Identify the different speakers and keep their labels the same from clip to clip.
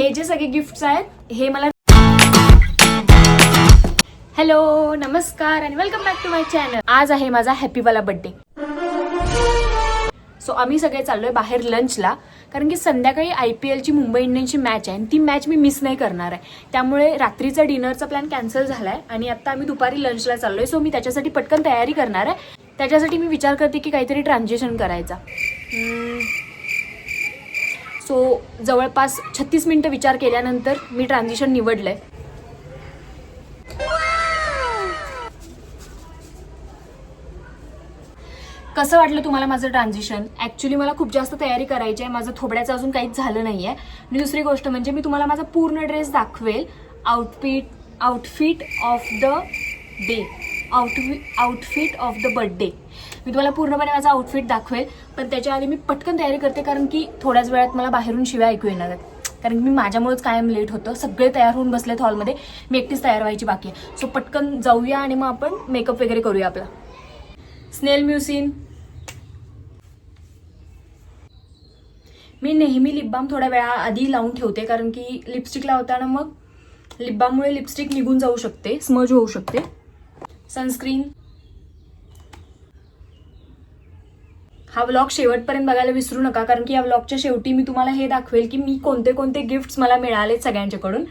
Speaker 1: हे जे सगळे गिफ्ट्स आहेत हे मला हॅलो नमस्कार आणि welcome back to my channel आज आहे माझा हॅपीवाला बर्थडे सो आम्ही सगळे चाललोय बाहेर लंचला कारण की संध्याकाळी आय पी एलची मुंबई इंडियन्सची मॅच आहे आणि ती मॅच मी मिस नाही करणार आहे. त्यामुळे रात्रीचा डिनरचा प्लॅन कॅन्सल झाला आहे आणि आत्ता आम्ही दुपारी लंचला चाललोय. सो मी त्याच्यासाठी पटकन तयारी करणार आहे. त्याच्यासाठी मी विचार करते की काहीतरी ट्रान्झॅक्शन करायचा. Hmm. सो जवळपास छत्तीस मिनटं विचार केल्यानंतर मी ट्रान्झिशन निवडलंय. कसं वाटलं तुम्हाला माझं ट्रान्झिशन ॲक्च्युली मला खूप जास्त तयारी करायची आहे. माझं थोबड्याचं अजून काहीच झालं नाही आहे आणि दुसरी गोष्ट म्हणजे मी तुम्हाला माझा पूर्ण ड्रेस दाखवेल. Outfit outfit of the day outfit outfit of the birthday मी तुम्हाला पूर्णपणे माझा आउटफिट दाखवेल पण त्याच्या आधी मी पटकन तयारी करते कारण की थोड्याच वेळात मला बाहेरून शिव्या ऐकू येणार आहेत. कारण की मी माझ्यामुळेच कायम लेट होतं. सगळे तयार होऊन बसलेत हॉलमध्ये मी एकटीच तयार व्हायची बाकी आहे. सो पटकन जाऊया आणि मग आपण मेकअप वगैरे करूया आपला. स्नेल म्युसिन मी नेहमी लिपबाम थोड्या वेळा आधी लावून ठेवते कारण की लिपस्टिक लावताना मग लिपबाममुळे लिपस्टिक निघून जाऊ शकते स्मज होऊ शकते. सनस्क्रीन हा व्लॉग शेवटपर्यंत बघायला विसरू नका कारण की या व्लॉगच्या शेवटी मी तुम्हाला हे दाखवेल की मी कोणते कोणते गिफ्ट्स मला मिळाले सगळ्यांच्याकडून.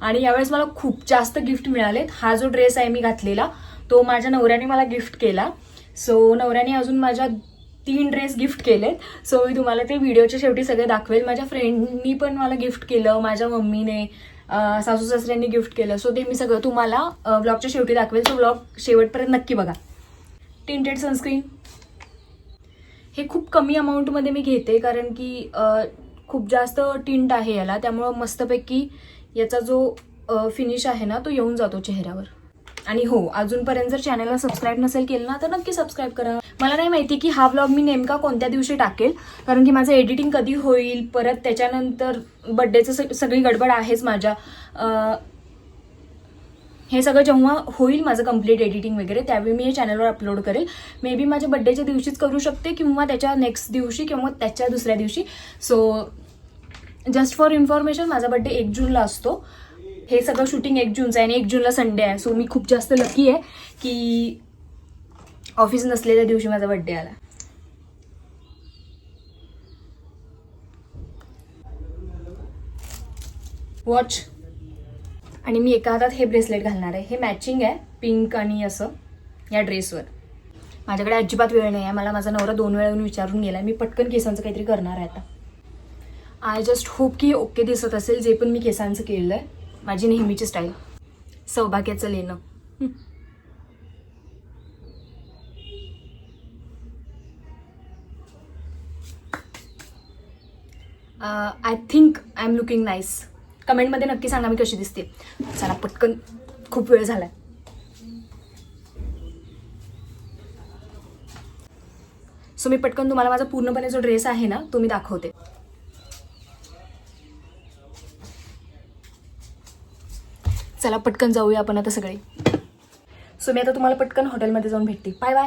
Speaker 1: आणि यावेळेस मला खूप जास्त गिफ्ट मिळालेत. हा जो ड्रेस आहे मी घातलेला तो माझ्या नवऱ्याने मला गिफ्ट केला. सो नवऱ्याने अजून माझ्या तीन ड्रेस गिफ्ट केलेत. सो मी तुम्हाला ते व्हिडिओच्या शेवटी सगळे दाखवेल. माझ्या फ्रेंडनी पण मला गिफ्ट केलं माझ्या मम्मीने. सासू सासऱ्यांनी गिफ्ट केलं. सो ते मी सगळं तुम्हाला ब्लॉगच्या शेवटी दाखवेल. सो ब्लॉग शेवटपर्यंत नक्की बघा. टिंटेड सनस्क्रीन हे खूप कमी अमाऊंटमध्ये मी घेते कारण की खूप जास्त टिंट आहे याला. त्यामुळं मस्तपैकी याचा जो फिनिश आहे ना तो येऊन जातो चेहऱ्यावर. आणि हो अजूनपर्यंत जर चॅनलला सबस्क्राईब नसेल केलं ना तर नक्की सबस्क्राईब करा. मला नाही माहिती की हा व्लॉग मी नेमका कोणत्या दिवशी टाकेल कारण की माझं एडिटिंग कधी होईल परत त्याच्यानंतर बड्डेचं सगळी गडबड आहेच माझ्या. हे सगळं जेव्हा होईल माझं कंप्लीट एडिटिंग वगैरे त्यावेळी मी हे चॅनलवर अपलोड करेल. मे बी माझ्या बड्डेच्या दिवशीच करू शकते किंवा त्याच्या नेक्स्ट दिवशी किंवा त्याच्या दुसऱ्या दिवशी. सो जस्ट फॉर इन्फॉर्मेशन माझा बड्डे एक जूनला असतो. हे सगळं शूटिंग एक जूनचं आहे आणि एक जूनला संडे आहे. सो मी खूप जास्त लकी आहे की ऑफिस नसलेल्या दिवशी माझा बड्डे आला. वॉच आणि मी एका हातात हे ब्रेसलेट घालणार आहे. हे मॅचिंग आहे पिंक आणि असं या ड्रेसवर माझ्याकडे अजिबात वेळ नाही आहे मला माझा नवरा दोन वेळा येऊन विचारून गेला मी पटकन केसांचं काहीतरी करणार आहे आता. आय जस्ट होप की ओके दिसत असेल जे पण मी केसांचं केलं आहे माझी नेहमीची स्टाईल. सौभाग्याचं लेणं. I think I am looking nice कमेंटमध्ये नक्की सांगा मी कशी दिसते. चला पटकन खूप वेळ झालाय. सो मी पटकन तुम्हाला माझा पूर्णपणे जो ड्रेस आहे ना तो मी दाखवते. चला पटकन जाऊया आपण आता सगळे. सो मी आता तुम्हाला पटकन हॉटेलमध्ये जाऊन भेटते. Bye bye.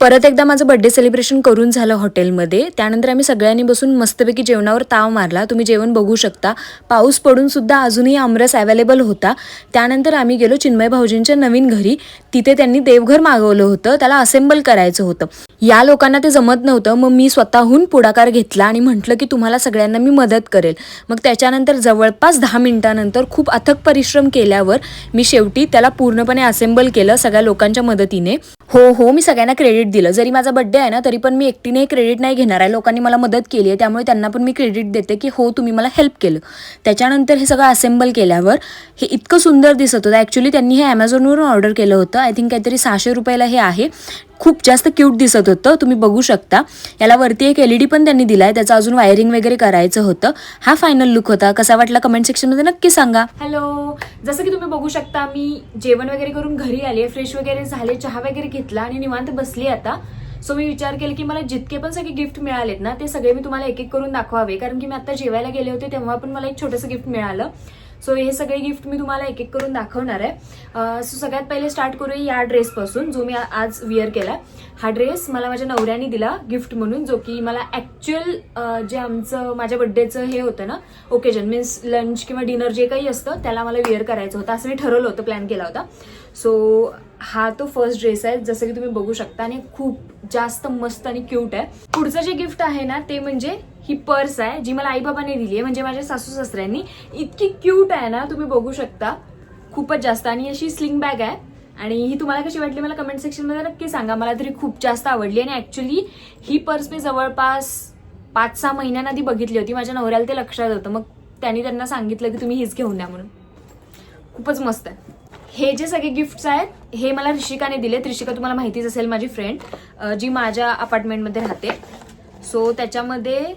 Speaker 1: परत एकदा माझं बर्थडे सेलिब्रेशन करून झालं हॉटेलमध्ये त्यानंतर आम्ही सगळ्यांनी बसून मस्तपैकी जेवणावर ताव मारला. तुम्ही जेवण बघू शकता. पाऊस पडून सुद्धा अजूनही आमरस अवेलेबल होता. त्यानंतर आम्ही गेलो चिन्मय भाऊजींच्या नवीन घरी. तिथे त्यांनी देवघर मागवलं होतं. त्याला असेंबल करायचं होतं. या लोकांना ते जमत नव्हतं. मग मी स्वतःहून पुढाकार घेतला आणि म्हटलं की तुम्हाला सगळ्यांना मी मदत करेल. मग त्याच्यानंतर जवळपास दहा मिनिटानंतर खूप अथक परिश्रम केल्यावर मी शेवटी त्याला पूर्णपणे असेंबल केलं सगळ्या लोकांच्या मदतीने. हो हो मी सगळ्यांना क्रेडिट दिलं. जरी माझा बड्डे आहे ना तरी पण मी एकटीने क्रेडिट नाही घेणार आहे. लोकांनी मला मदत केली आहे. त्यामुळे त्यांना पण मी क्रेडिट देते की हो तुम्ही मला हेल्प केलं. त्याच्यानंतर हे सगळं असेंबल केल्यावर हे इतकं सुंदर दिसत होतं. ॲक्च्युली त्यांनी हे ॲमेझॉनवरून ऑर्डर केलं होतं. आय थिंक काहीतरी सहाशे रुपयाला हे आहे. खूप जास्त क्यूट दिसत होतं. तुम्ही बघू शकता. याला वरती एक एल ई डी पण त्यांनी दिलाय. त्याचं अजून वायरिंग वगैरे करायचं होतं. हा फायनल लुक होता. कसा वाटला कमेंट सेक्शनमध्ये नक्की सांगा. हॅलो जसं की तुम्ही बघू शकता मी जेवण वगैरे करून घरी आले फ्रेश वगैरे झाले. चहा वगैरे घेतला आणि निवांत बसली आता. सो मी विचार केला की मला जितके पण सगळे गिफ्ट मिळालेत ना ते सगळे मी तुम्हाला एक एक करून दाखवावे. कारण की मी आता जेवायला गेले होते तेव्हा पण मला एक छोटंसं गिफ्ट मिळालं. सो हे सगळे गिफ्ट मी तुम्हाला एक एक करून दाखवणार आहे. सो सगळ्यात पहिले स्टार्ट करूया या ड्रेसपासून जो मी आज विअर केला हा ड्रेस मला माझ्या नवऱ्याने दिला गिफ्ट म्हणून जो की मला ॲक्च्युअल जे आमचं माझ्या बड्डेचं हे होतं ना ओकेजन मीन्स लंच किंवा डिनर जे काही असतं त्याला मला विअर करायचं होतं. असं मी ठरवलं होतं प्लॅन केला होता. सो हा तो फर्स्ट ड्रेस आहे. जसं की तुम्ही बघू शकता आणि खूप जास्त मस्त आणि क्यूट आहे. पुढचं जे गिफ्ट आहे ना ते म्हणजे ही पर्स आहे जी मला आई बाबाने दिली आहे. म्हणजे माझ्या सासू सासऱ्यांनी. इतकी क्यूट आहे ना तुम्ही बघू शकता. खूपच जास्त. आणि अशी स्लिंग बॅग आहे. आणि ही तुम्हाला कशी वाटली मला कमेंट सेक्शनमध्ये नक्की सांगा. मला तरी खूप जास्त आवडली. आणि ॲक्च्युली ही पर्स मी जवळपास पाच सहा महिन्यांआधी बघितली होती. माझ्या नवऱ्याला ते लक्षात होतं. मग त्यांनी त्यांना सांगितलं की तुम्ही हीच घेऊन द्या म्हणून. खूपच मस्त आहे. हे जे सगळे गिफ्ट्स आहेत हे मला ऋषिकाने दिले ऋषिका तुम्हाला माहितीच असेल माझी फ्रेंड जी माझ्या अपार्टमेंटमध्ये राहते. सो त्याच्यामध्ये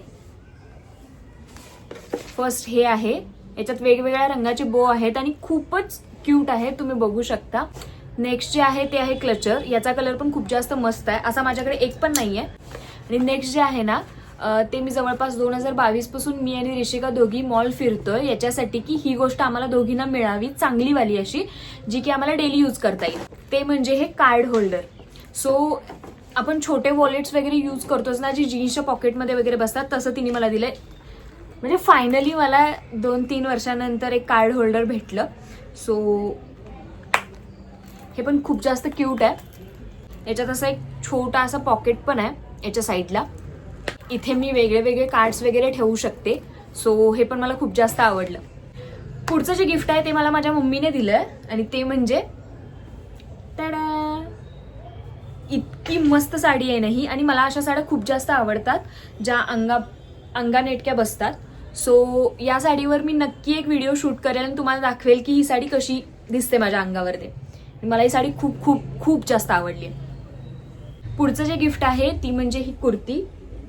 Speaker 1: फर्स्ट हे आहे. याच्यात वेगवेगळ्या रंगाचे बो आहेत आणि खूपच क्यूट आहे. तुम्ही बघू शकता. नेक्स्ट जे आहे ते आहे क्लचर याचा कलर पण खूप जास्त मस्त आहे. असा माझ्याकडे एक पण नाही आहे आणि नेक्स्ट जे आहे ना ते मी जवळपास दोन हजार बावीसपासून मी आणि रिषिका दोघी मॉल फिरतोय. याच्यासाठी की ही गोष्ट आम्हाला दोघींना मिळावी चांगलीवाली अशी जी की आम्हाला डेली यूज करता येईल. ते म्हणजे हे कार्ड होल्डर सो आपण छोटे वॉलेट्स वगैरे यूज करतोच ना जी जीन्सच्या पॉकेटमध्ये वगैरे बसतात तसं तिने मला दिलंय. म्हणजे फायनली मला दोन तीन वर्षानंतर एक कार्ड होल्डर भेटलं. सो हे पण खूप जास्त क्यूट आहे. याच्यात असं एक छोटा असा पॉकेट पण आहे याच्या साईडला इथे मी वेगळे वेगळे कार्ड्स वगैरे ठेवू शकते. सो हे पण मला खूप जास्त आवडलं. पुढचं जे गिफ्ट आहे ते मला माझ्या मम्मीने दिलंय आणि ते म्हणजे तडा इतकी मस्त साडी आहे नाही आणि मला अशा साड्या खूप जास्त आवडतात ज्या अंगा अंगा नेटक्या बसतात. सो या साडीवर मी नक्की एक व्हिडिओ शूट करेल आणि तुम्हाला दाखवेल की ही साडी कशी दिसते माझ्या अंगावर ते मला ही साडी खूप खूप खूप जास्त आवडली पुढचं जे गिफ्ट आहे ती म्हणजे ही कुर्ती.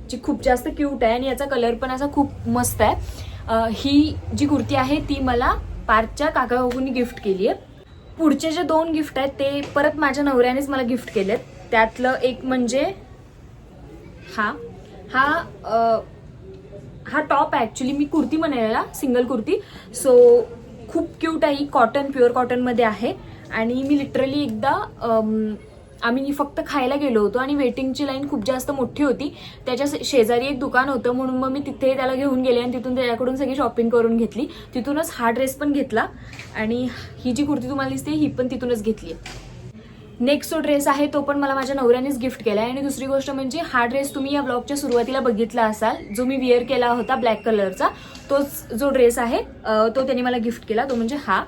Speaker 1: जी खूप जास्त क्यूट आहे आणि याचा कलर पण असा खूप मस्त आहे. ही जी कुर्ती आहे ती मला पार्कच्या काका गिफ्ट केली आहे पुढचे जे दोन गिफ्ट आहेत ते परत माझ्या नवऱ्यानेच मला गिफ्ट केलेत. त्यातलं एक म्हणजे हा हा हा टॉप आहे ॲक्च्युली मी कुर्ती म्हणायला सिंगल कुर्ती. सो खूप क्यूट आहे ही कॉटन प्युअर कॉटनमध्ये आहे. आणि मी लिटरली एकदा आम्ही फक्त खायला गेलो होतो आणि वेटिंगची लाईन खूप जास्त मोठी होती. त्याच्या शेजारी एक दुकान होतं म्हणून मग मी तिथे त्याला घेऊन गेले आणि तिथून त्याच्याकडून सगळी शॉपिंग करून घेतली. तिथूनच हा ड्रेस पण घेतला आणि ही जी कुर्ती तुम्हाला दिसते ही पण तिथूनच घेतली नेक्स्ट जो ड्रेस आहे तो पण मला माझ्या नवऱ्यानेच गिफ्ट केला आहे आणि दुसरी गोष्ट म्हणजे हा ड्रेस तुम्ही या ब्लॉगच्या सुरुवातीला बघितला असाल जो मी विअर केला होता ब्लॅक कलरचा तोच जो ड्रेस आहे तो त्याने मला गिफ्ट केला. तो म्हणजे हा.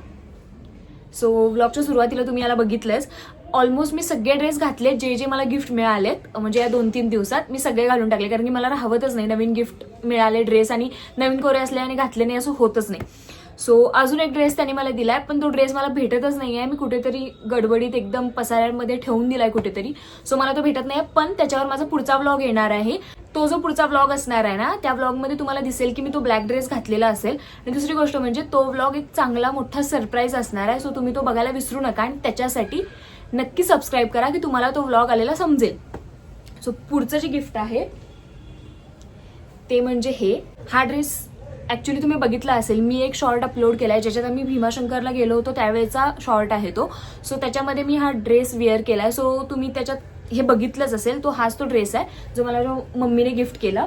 Speaker 1: सो ब्लॉगच्या सुरुवातीला तुम्ही याला बघितलंच. ऑलमोस्ट मी सगळे ड्रेस घातले जे जे मला गिफ्ट मिळालेत म्हणजे या दोन तीन दिवसात मी सगळे घालून टाकले. कारण की मला राहतच नाही नवीन गिफ्ट मिळाले ड्रेस आणि नवीन कोरे असले आणि घातले नाही असं होतच नाही. सो अजून एक ड्रेस त्यांनी मला दिलाय पण तो ड्रेस मला भेटतच नाही आहे मी कुठेतरी गडबडीत एकदम पसाऱ्यांमध्ये ठेवून दिलाय कुठेतरी. सो मला तो भेटत नाही पण त्याच्यावर माझा पुढचा व्लॉग येणार आहे. तो जो पुढचा व्लॉग असणार आहे ना त्या व्लॉगमध्ये तुम्हाला दिसेल की मी तो ब्लॅक ड्रेस घातलेला असेल. आणि दुसरी गोष्ट म्हणजे तो व्लॉग एक चांगला मोठा सरप्राईज असणार आहे. सो तुम्ही तो बघायला विसरू नका आणि त्याच्यासाठी नक्की सबस्क्राईब करा की तुम्हाला तो व्लॉग आलेला समजेल. सो पुढचं जे गिफ्ट आहे ते म्हणजे हे. हा ड्रेस ॲक्च्युली तुम्ही बघितला असेल मी एक शॉर्ट अपलोड केला आहे ज्याच्यात आम्ही भीमाशंकरला गेलो होतो त्यावेळेचा शॉर्ट आहे तो. सो त्याच्यामध्ये मी हा ड्रेस वेअर केला आहे सो तुम्ही त्याच्यात हे बघितलंच असेल तो हाच तो ड्रेस आहे जो मला मम्मीने गिफ्ट केला.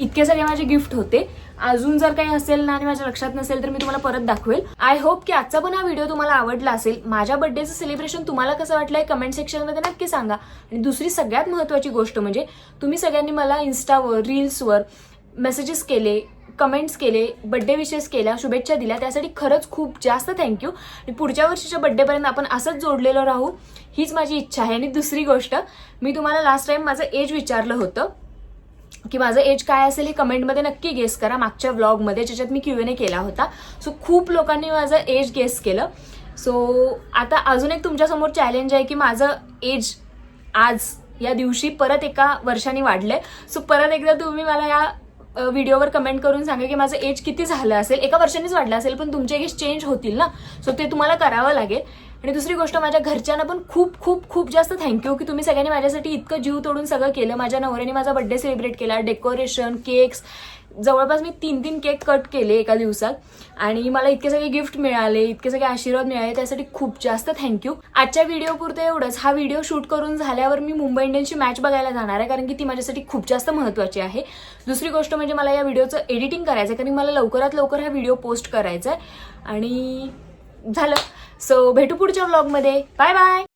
Speaker 1: इतके सगळे माझे गिफ्ट होते. अजून जर काही असेल ना आणि माझ्या लक्षात नसेल तर मी तुम्हाला परत दाखवेल. आय होप की आजचा पण हा व्हिडिओ तुम्हाला आवडला असेल. माझ्या बर्थडेचं सेलिब्रेशन तुम्हाला कसं वाटलंय कमेंट सेक्शनमध्ये नक्की सांगा. आणि दुसरी सगळ्यात महत्त्वाची गोष्ट म्हणजे तुम्ही सगळ्यांनी मला इन्स्टावर रील्सवर मेसेजेस केले कमेंट्स केले बड्डे विशेस केल्या शुभेच्छा दिल्या. त्यासाठी खरंच खूप जास्त थँक्यू आणि पुढच्या वर्षीच्या बड्डेपर्यंत आपण असंच जोडलेलो राहू हीच माझी इच्छा आहे. आणि दुसरी गोष्ट मी तुम्हाला लास्ट टाइम माझं एज विचारलं होतं. की माझं एज काय असेल हे कमेंटमध्ये नक्की गेस करा. मागच्या व्लॉगमध्ये ज्याच्यात मी क्यू एन ए केला होता. सो खूप लोकांनी माझं एज गेस केलं. सो आता अजून एक तुमच्यासमोर चॅलेंज आहे की माझं एज आज या दिवशी परत एका वर्षाने वाढलंय. सो परत एकदा तुम्ही मला या व्हिडिओवर कमेंट करून सांगा की माझं एज किती झालं असेल. एका वर्षानेच वाढलं असेल पण तुमचे एज चेंज होतील ना? सो ते तुम्हाला करावं लागेल. आणि दुसरी गोष्ट माझ्या घरच्यांना पण खूप खूप खूप जास्त थँक्यू की तुम्ही सगळ्यांनी माझ्यासाठी इतकं जीव तोडून सगळं केलं. माझ्या नवऱ्याने माझा बड्डे सेलिब्रेट केला डेकोरेशन केक्स जवळपास मी तीन तीन केक कट केले एका दिवसात. आणि मला इतके सगळे गिफ्ट मिळाले इतके सगळे आशीर्वाद मिळाले त्यासाठी खूप जास्त थँक्यू आजच्या व्हिडिओपुरतं एवढंच. हा व्हिडिओ शूट करून झाल्यावर मी मुंबई इंडियन्सची मॅच बघायला जाणार आहे कारण की ती माझ्यासाठी खूप जास्त महत्त्वाची आहे. दुसरी गोष्ट म्हणजे मला या व्हिडिओचं एडिटिंग करायचं आहे कारण मला लवकरात लवकर हा व्हिडिओ पोस्ट करायचा आहे आणि झालं. सो भेटू पुढच्या ब्लॉगमध्ये बाय बाय